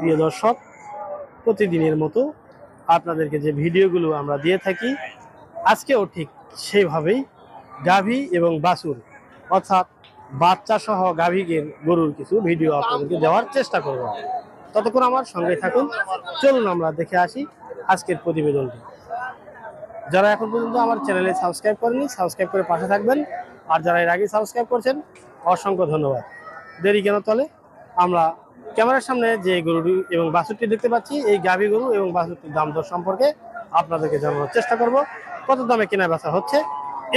প্রিয় দর্শক, প্রতিদিনের মতো আপনাদেরকে যে ভিডিওগুলো আমরা দিয়ে থাকি, আজকেও ঠিক সেইভাবেই গাভী এবং বাছুর, অর্থাৎ বাচ্চা সহ গাভীকে গরুর কিছু ভিডিও আপনাদেরকে দেওয়ার চেষ্টা করব। ততক্ষণ আমার সঙ্গে থাকুন, চলুন আমরা দেখে আসি আজকের প্রতিবেদনটি। যারা এখন পর্যন্ত আমার চ্যানেলে সাবস্ক্রাইব করেনি সাবস্ক্রাইব করে পাশে থাকবেন। আর যারা এর আগে সাবস্ক্রাইব করছেন, অসংখ্য ধন্যবাদ। দেরি কেন তলে, আমরা ক্যামেরার সামনে যে গরুটি এবং বাছুরটি দেখতে পাচ্ছি, এই গাভী গরু এবং বাছুরটির দাম দর সম্পর্কে আপনাদেরকে জানানোর চেষ্টা করব। কত দামে কেনা বেচা হচ্ছে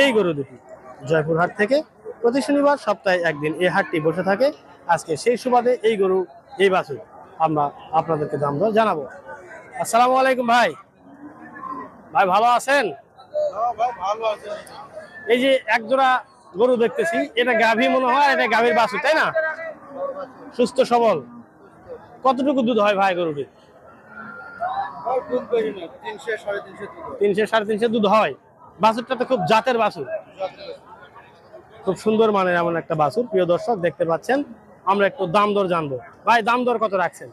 এই গরু দুটি? জয়পুর হাট থেকে প্রতি শনিবার সপ্তাহে একদিন এই হাটটি বসে থাকে। আজকে সেই সুবাদে এই গরু, এই বাছুর আমরা আপনাদেরকে দাম দর জানাব। আসসালামু আলাইকুম ভাই। ভাই, ভালো আছেন? এই যে একজোড়া গরু দেখতেছি, এটা গাভী মনে হয়, এটা গাভীর বাছুর, তাই না? সুস্থ সবল। কতটুকু দুধ হয় ভাই গরুটি তিনশো সাড়ে তিনশো দুধ হয়। বাছুরটা তো খুব জাতের বাছুর। খুব সুন্দর মানের এমন একটা বাছুর প্রিয় দর্শক দেখতে পাচ্ছেন। আমরা একটু দাম দর জানব। ভাই দাম দর কত রাখছেন?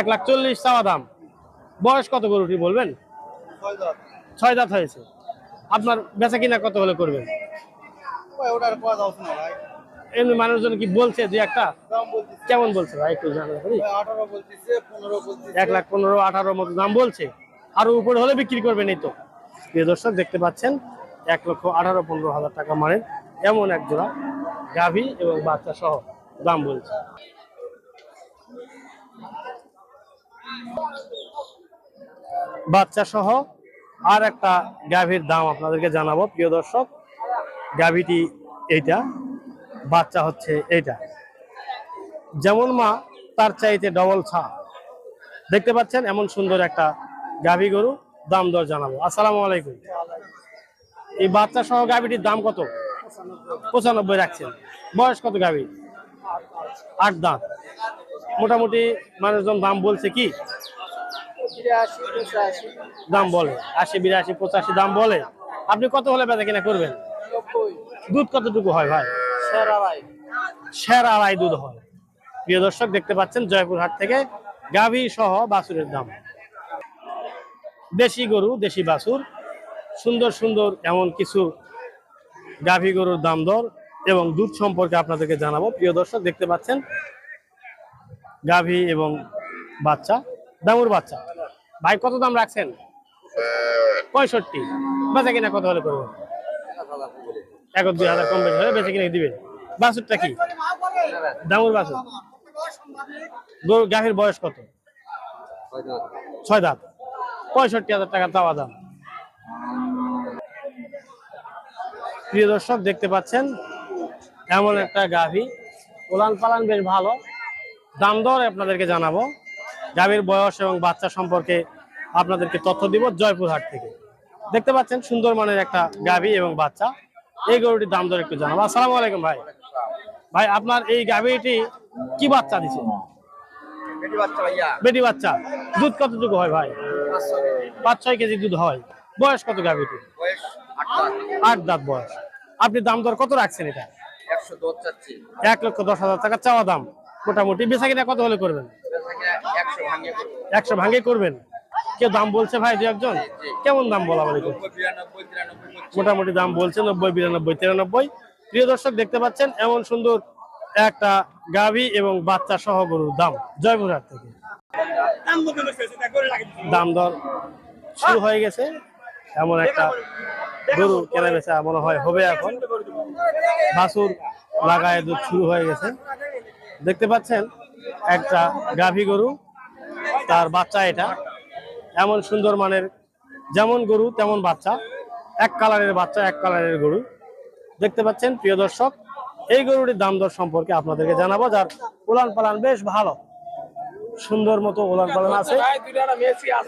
এক লাখ চল্লিশ চাওয়া দাম। বয়স কত গরুটি বলবেন? ছয় দাঁত। হয়েছে। আপনার বেচা কিনা কত হলে করবেন? ওটার কথা ভাই? এমনি মানুষজন কি বলছে যে একটা? কেমন বলছে ভাই একটু এক লাখ পনেরো আঠারো মতো দাম বলছে। আরও উপরে হলে বিক্রি করবেন এই তো। প্রিয় দর্শক দেখতে পাচ্ছেন এক লক্ষ আঠারো পনেরো হাজার টাকা মানের এমন এক জোড়া গাভী এবং বাচ্চা সহ দাম বলছে। বাচ্চা সহ আর একটা গাভীর দাম আপনাদেরকে জানাব। প্রিয় দর্শক গাভীটি এইটা। বাচ্চা হচ্ছে এইটা। যেমন মা তার চাইতে ডবল ছা। দেখতে পাচ্ছেন এমন সুন্দর একটা গাভী গরু দাম দর জানাব। আসসালামু আলাইকুম। এই বাচ্চা সহ গাভীটির দাম কত? পঁচানব্বই রাখছেন। বয়স কত গাভী? আট দাঁত। মোটামুটি মানুষজন দাম বলছে কি? দাম বলে। আশি বিরাশি পঁচাশি দাম বলে। আপনি কত হলে বেচা কিনা করবেন? দুধ কতটুকু হয় ভাই? সেরা আড়াই দুধ হয়। প্রিয় দর্শক দেখতে পাচ্ছেন জয়পুর হাট থেকে গাভী সহ বাছুরের দাম। দেশি গরু দেশি বাছুর সুন্দর সুন্দর এমন কিছু গাভী গরুর দাম দর এবং দুধ সম্পর্কে আপনাদেরকে জানাব। প্রিয় দর্শক দেখতে পাচ্ছেন গাভী এবং বাচ্চা দামুর বাচ্চা। ভাই কত দাম রাখছেন? পঁয়ষট্টি। বেচা কিনা কত হলে করবেন? এক দুই হাজার কম বেশি হলে বেচা কিনে দিবেন বাছুরটা কি? দামুর বাছুর। গরু গাভীর বয়স কত? ছয় দাঁত। পঁয়ষট্টি হাজার টাকা চাওয়া দাম। প্রিয় দর্শক, দেখতে পাচ্ছেন, এমন একটা গাভী। ওলান পালান বেশ ভালো। দাম দর আপনাদেরকে জানাব। গাভীর বয়স এবং বাচ্চা সম্পর্কে আপনাদেরকে তথ্য দিব জয়পুরহাট থেকে। দেখতে পাচ্ছেন, সুন্দর মানের একটা গাভী এবং বাচ্চা। এই গরুটির দাম দর একটু জানাব আসসালামু আলাইকুম ভাই। ভাই আপনার এই গাভীটি কি বাচ্চা দিছে? বেটি বাচ্চা দুধ কতটুকু হয় ভাই? পাঁচ ছয় কেজি দুধ হয়। বয়স কত গাভীটি? আট দাঁত। বয়স। আপনি দাম দর কত রাখছেন এটা? এক লক্ষ দশ হাজার টাকা চাওয়া দাম। মোটামুটি বেচা কিনা কত হলে করবেন? একশো ভাঙে করবেন? কেউ দাম বলছে ভাই দু একজন? কেমন দাম বলা তিরানব্বই। মোটামুটি দাম বলছে নব্বই, বিরানব্বই, তিরানব্বই। প্রিয় দর্শক, দেখতে পাচ্ছেন এমন সুন্দর একটা গাভী এবং বাচ্চা সহ গরুর দাম। জয়পুরহাট থেকে। দাম দর শুরু হয়ে গেছে। এমন একটা গরু কেনা বেচা মনে হয় হবে এখন। বাছুর লাগায় দুধ শুরু হয়ে গেছে। দেখতে পাচ্ছেন একটা গাভী গরু, তার বাচ্চা এটা। এমন সুন্দর মানের যেমন গরু, তেমন বাচ্চা। এক কালারের বাচ্চা এক কালারের গরু। দেখতে পাচ্ছেন প্রিয় দর্শক এই গরুটির দাম দর সম্পর্কে আপনাদেরকে জানাব যার উলান পালান বেশ ভালো। সুন্দর মতো উলান পালান আছে।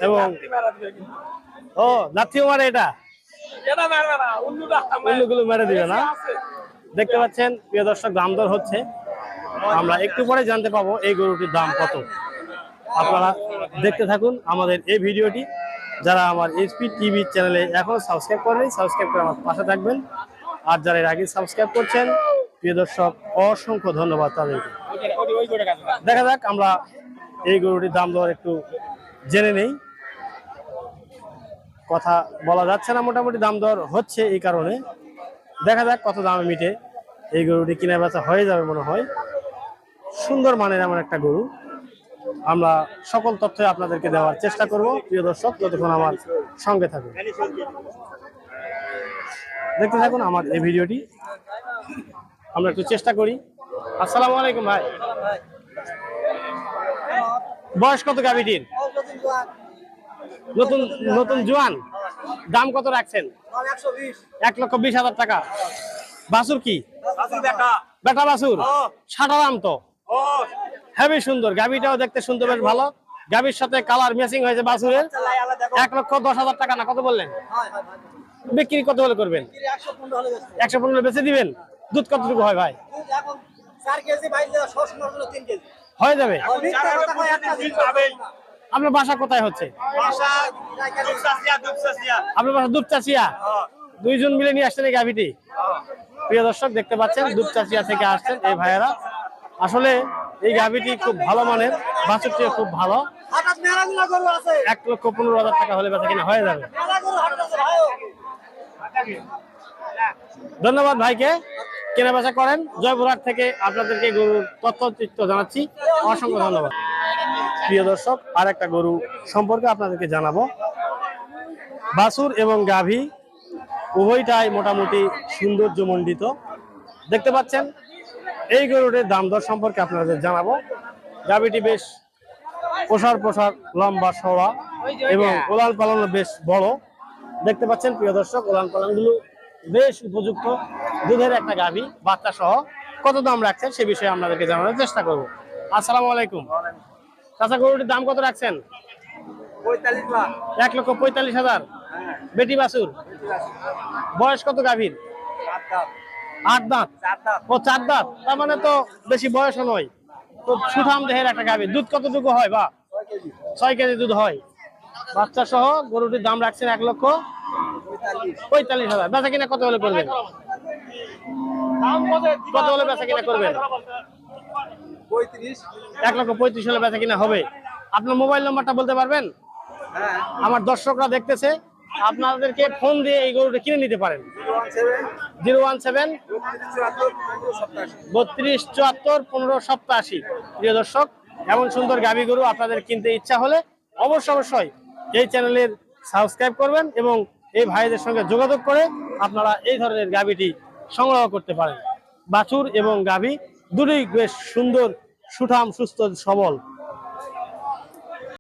এবং ও লাথিও মারে এটা? অন্যগুলো মেরে দিবে না দেখতে পাচ্ছেন প্রিয় দর্শক দাম দর হচ্ছে। আমরা একটু পরে জানতে পাবো এই গরুটির দাম কত। আপনারা দেখতে থাকুন আমাদের এই ভিডিওটি। যারা আমার এইচপি টিভি চ্যানেলে এখনও সাবস্ক্রাইব করেনি সাবস্ক্রাইব করে আমার পাশে থাকবেন। আর যারা এর আগে সাবস্ক্রাইব করছেন, প্রিয় দর্শক, অসংখ্য ধন্যবাদ তাদেরকে। দেখা যাক, আমরা এই গরুটির দাম দর একটু জেনে নেই। কথা বলা যাচ্ছে না, মোটামুটি দাম দর হচ্ছে এই কারণে। দেখা যাক কত দামে মিটে। এই গরুটি কিনা বেচা হয়ে যাবে মনে হয়। সুন্দর মানের এমন একটা গরু। আমরা সকল তথ্য আপনাদেরকে দেওয়ার চেষ্টা করব। প্রিয় দর্শক যতক্ষণ আমার সঙ্গে থাকুন। দেখতে থাকুন আমার এই ভিডিওটি। আমরা একটু চেষ্টা করি। আসসালামু আলাইকুম ভাই। বয়স কত গাভিটির? নতুন নতুন জোয়ান। দাম কত রাখছেন? এক লক্ষ বিশ হাজার টাকা। বাসুর কি? বেটা। বাসুর সাদা দাম তো। হেবি সুন্দর। গাভিটাও দেখতে সুন্দর, বেশ ভালো। গাভির সাথে কালার ম্যাচিং হয়েছে বাসুরের এক লক্ষ দশ হাজার টাকা না, কত বললেন? বিক্রি কত হলে করবেন? একশো পনেরো বেচে দিবেন? দুধ কতটুকু হয় ভাই? হয়ে যাবে। আপনার বাসা কোথায় হচ্ছে? আপনার বাসা দুধ চাচিয়া দুইজন মিলে নিয়ে আসছেন এই গাভিটি? প্রিয় দর্শক, দেখতে পাচ্ছেন, দুধ চাচিয়া থেকে আসছেন এই ভাইয়েরা। আসলে এই গাভিটি খুব ভালো মানের বাছুরটিও খুব ভালো। এক লক্ষ পনেরো হাজার টাকা হলে বেচা কিনা হয়ে যাবে। ধন্যবাদ ভাইকে। কেনা বেচা করেন। জয়পুরহাট থেকে আপনাদেরকে গরুর তথ্য জানাচ্ছি। অসংখ্য ধন্যবাদ। প্রিয় দর্শক আর একটা গরু সম্পর্কে আপনাদেরকে জানাব। বাসুর এবং গাভী উভয়টাই মোটামুটি সৌন্দর্য সৌন্দর্যমণ্ডিত। দেখতে পাচ্ছেন এই গরুটির দাম দর সম্পর্কে আপনাদের জানাব। গাভীটি বেশ প্রসার প্রসার লম্বা সওয়া এবং ওলান পালনও বেশ বড়। দেখতে পাচ্ছেন প্রিয় দর্শক ওলান পালনগুলো বেশ উপযুক্ত দুধের একটা গাভী বাচ্চা সহ কত দাম রাখছেন সে বিষয়ে আপনাদেরকে জানানোর চেষ্টা করব। আসসালামু আলাইকুম। চাচা গরুটির দাম কত রাখছেন? এক লক্ষ পঁয়তাল্লিশ হাজার। বেটি বাসুর বয়স কত গাভীর? আট দাঁত? ও চার দাঁত? তার মানে তো বেশি বয়সও নয়। তো সুঠাম দেহের একটা গাভীর দুধ কতটুকু হয় বা? ছয় কেজি। দুধ হয়। বাচ্চা সহ গরুটির দাম রাখছেন এক লক্ষ পঁয়তাল্লিশ। হাজার। বেচা কিনা কত হলে করবেন? কত হলে বেচা কিনা করবেন? এক লক্ষ পঁয়ত্রিশ হলে বেচা কিনা হবে। আপনার মোবাইল নাম্বারটা বলতে পারবেন? আমার দর্শকরা দেখতেছে। আপনাদেরকে ফোন দিয়ে এই গরুটা কিনে নিতে পারেন। জিরো ওয়ান সেভেন, বত্রিশ চুয়াত্তর, পনেরো সপ্তাশি। প্রিয় দর্শক, এমন সুন্দর গাভী গরু আপনাদের কিনতে ইচ্ছা হলে অবশ্য অবশ্যই এই চ্যানেলের সাবস্ক্রাইব করবেন এবং এই ভাইদের সঙ্গে যোগাযোগ করে আপনারা এই ধরনের গাভীটি সংগ্রহ করতে পারেন। বাছুর এবং গাভী দুটোই বেশ সুন্দর, সুঠাম, সুস্থ, সবল।